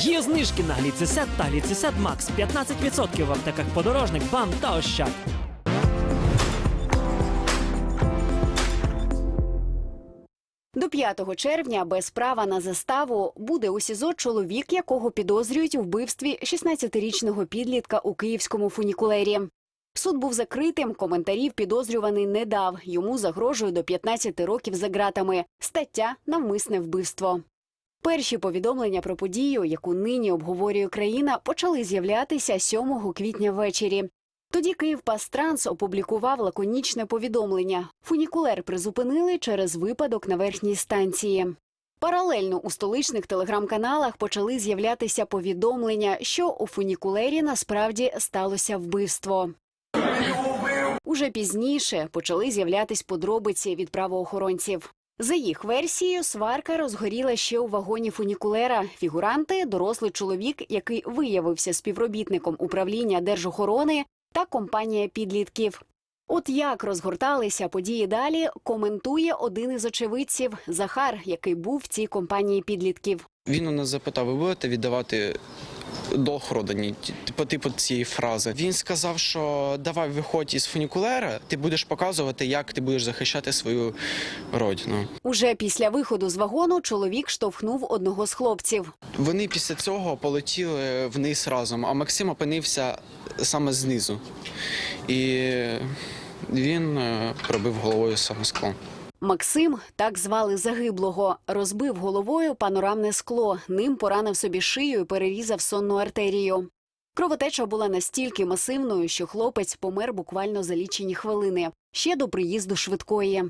Є знижки на гліцесет та гліцесет Макс 15% в аптеках подорожник, бам та ощад. До 5 червня без права на заставу буде у СІЗО чоловік, якого підозрюють у вбивстві 16-річного підлітка у київському фунікулері. Суд був закритим, коментарів підозрюваний не дав. Йому загрожує до 15 років за ґратами. Стаття навмисне вбивство. Перші повідомлення про подію, яку нині обговорює країна, почали з'являтися 7 квітня ввечері. Тоді Київпастранс опублікував лаконічне повідомлення. Фунікулер призупинили через випадок на верхній станції. Паралельно у столичних телеграм-каналах почали з'являтися повідомлення, що у фунікулері насправді сталося вбивство. Уже пізніше почали з'являтись подробиці від правоохоронців. За їх версією, сварка розгоріла ще у вагоні фунікулера. Фігуранти, дорослий чоловік, який виявився співробітником управління держохорони та компанія підлітків. От як розгорталися події далі, коментує один із очевидців Захар, який був в цій компанії підлітків. Він у нас запитав, ви будете віддавати долг родані, по типу цієї фрази. Він сказав, що давай виходь із фунікулера, ти будеш показувати, як ти будеш захищати свою родину. Уже після виходу з вагону чоловік штовхнув одного з хлопців. Вони після цього полетіли вниз разом, а Максим опинився саме знизу. І він е, пробив головою саме скло. Максим, так звали загиблого, розбив головою панорамне скло. Ним поранив собі шию і перерізав сонну артерію. Кровотеча була настільки масивною, що хлопець помер буквально за лічені хвилини ще до приїзду швидкої.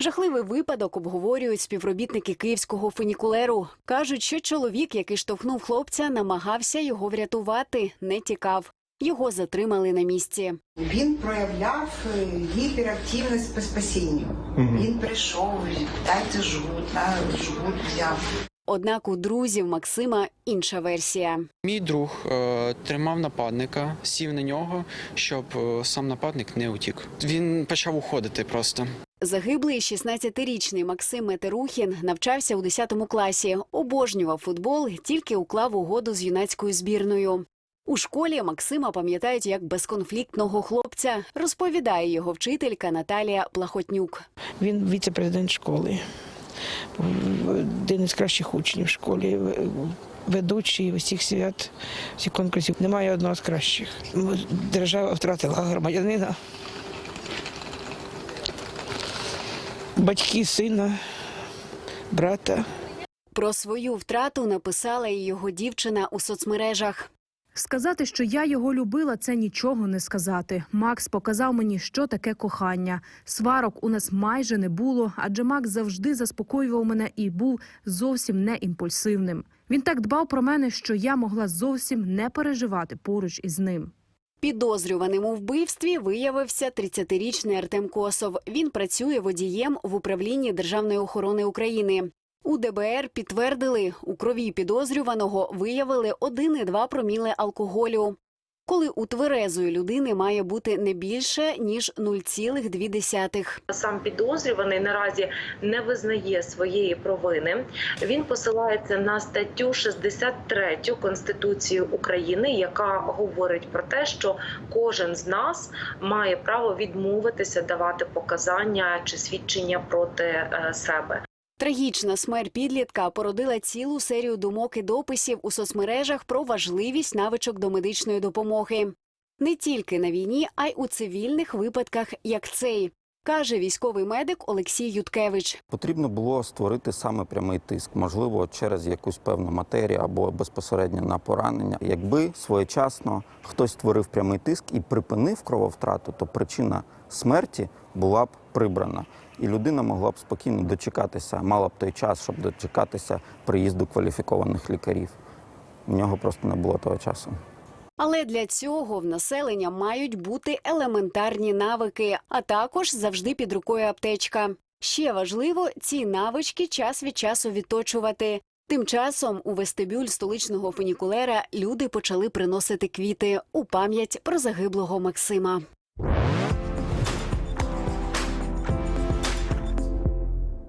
Жахливий випадок обговорюють співробітники київського фунікулеру. кажуть, що чоловік, який штовхнув хлопця, намагався його врятувати, не тікав. Його затримали на місці. Він проявляв е, гіперактивність по спасінню. Він прийшов, дайте жгут, на жгут взяв. Однак у друзів Максима інша версія. Мій друг е, тримав нападника, сів на нього, щоб е, сам нападник не утік. Він почав уходити просто. Загиблий 16-річний Максим Метерухін навчався у 10 класі, обожнював футбол, тільки уклав угоду з юнацькою збірною. У школі Максима пам'ятають як безконфліктного хлопця, розповідає його вчителька Наталія Плахотнюк. Він віце-президент школи, один із кращих учнів в школі, ведучий усіх свят, всіх конкурсів. Немає одного з кращих. Держава втратила громадянина. Батьки сина, брата. Про свою втрату написала і його дівчина у соцмережах. Сказати, що я його любила, це нічого не сказати. Макс показав мені, що таке кохання. Сварок у нас майже не було, адже Макс завжди заспокоював мене і був зовсім не імпульсивним. Він так дбав про мене, що я могла зовсім не переживати поруч із ним. Підозрюваним у вбивстві виявився 30-річний Артем Косов. Він працює водієм в управлінні Державної охорони України. У ДБР підтвердили, у крові підозрюваного виявили 1,2 проміли алкоголю. Коли у тверезої людини має бути не більше ніж 0,2. Сам підозрюваний наразі не визнає своєї провини. Він посилається на статтю 63 Конституції України, яка говорить про те, що кожен з нас має право відмовитися давати показання чи свідчення проти е, себе. Трагічна смерть підлітка породила цілу серію думок і дописів у соцмережах про важливість навичок до медичної допомоги. Не тільки на війні, а й у цивільних випадках, як цей, каже військовий медик Олексій Юткевич. Потрібно було створити саме прямий тиск, можливо, через якусь певну матерію або безпосередньо на поранення. Якби своєчасно хтось створив прямий тиск і припинив крововтрату, то причина смерті була б прибрана, і людина могла б спокійно дочекатися, мала б той час, щоб дочекатися приїзду кваліфікованих лікарів. У нього просто не було того часу. Але для цього в населення мають бути елементарні навики, а також завжди під рукою аптечка. Ще важливо ці навички час від часу відточувати. Тим часом у вестибюль столичного фунікулера люди почали приносити квіти у пам'ять про загиблого Максима.